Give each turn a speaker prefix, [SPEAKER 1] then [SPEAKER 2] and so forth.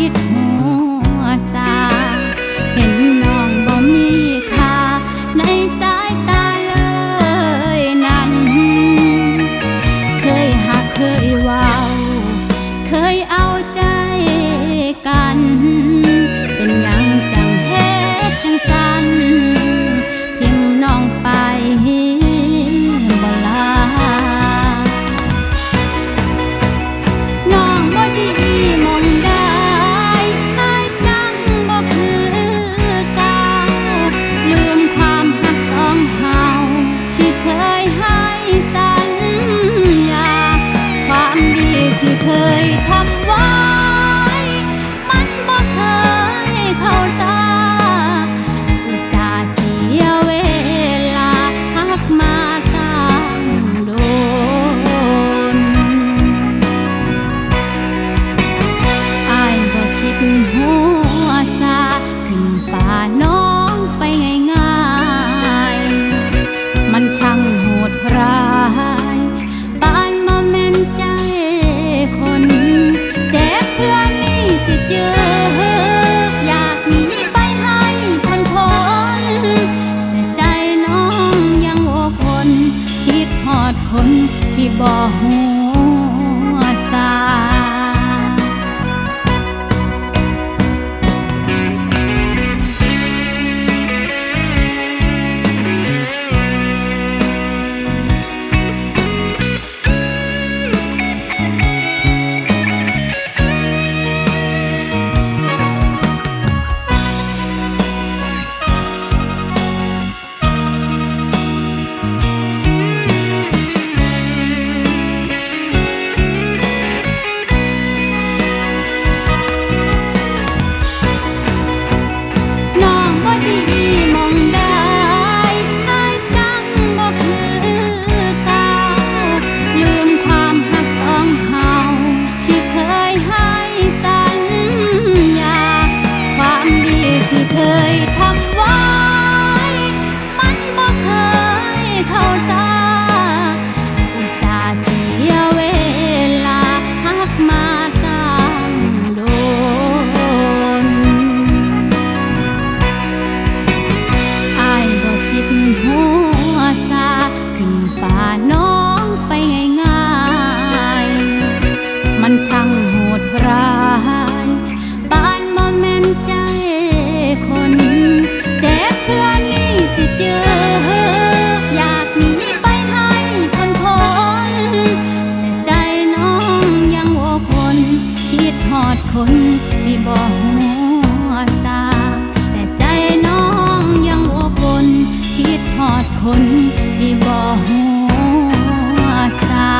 [SPEAKER 1] it thì thời thăm ที่บ่ฮู้ คนที่บอกหัวซาแต่ใจน้องยังวกวนคิดหอดคนที่บอกหัวซา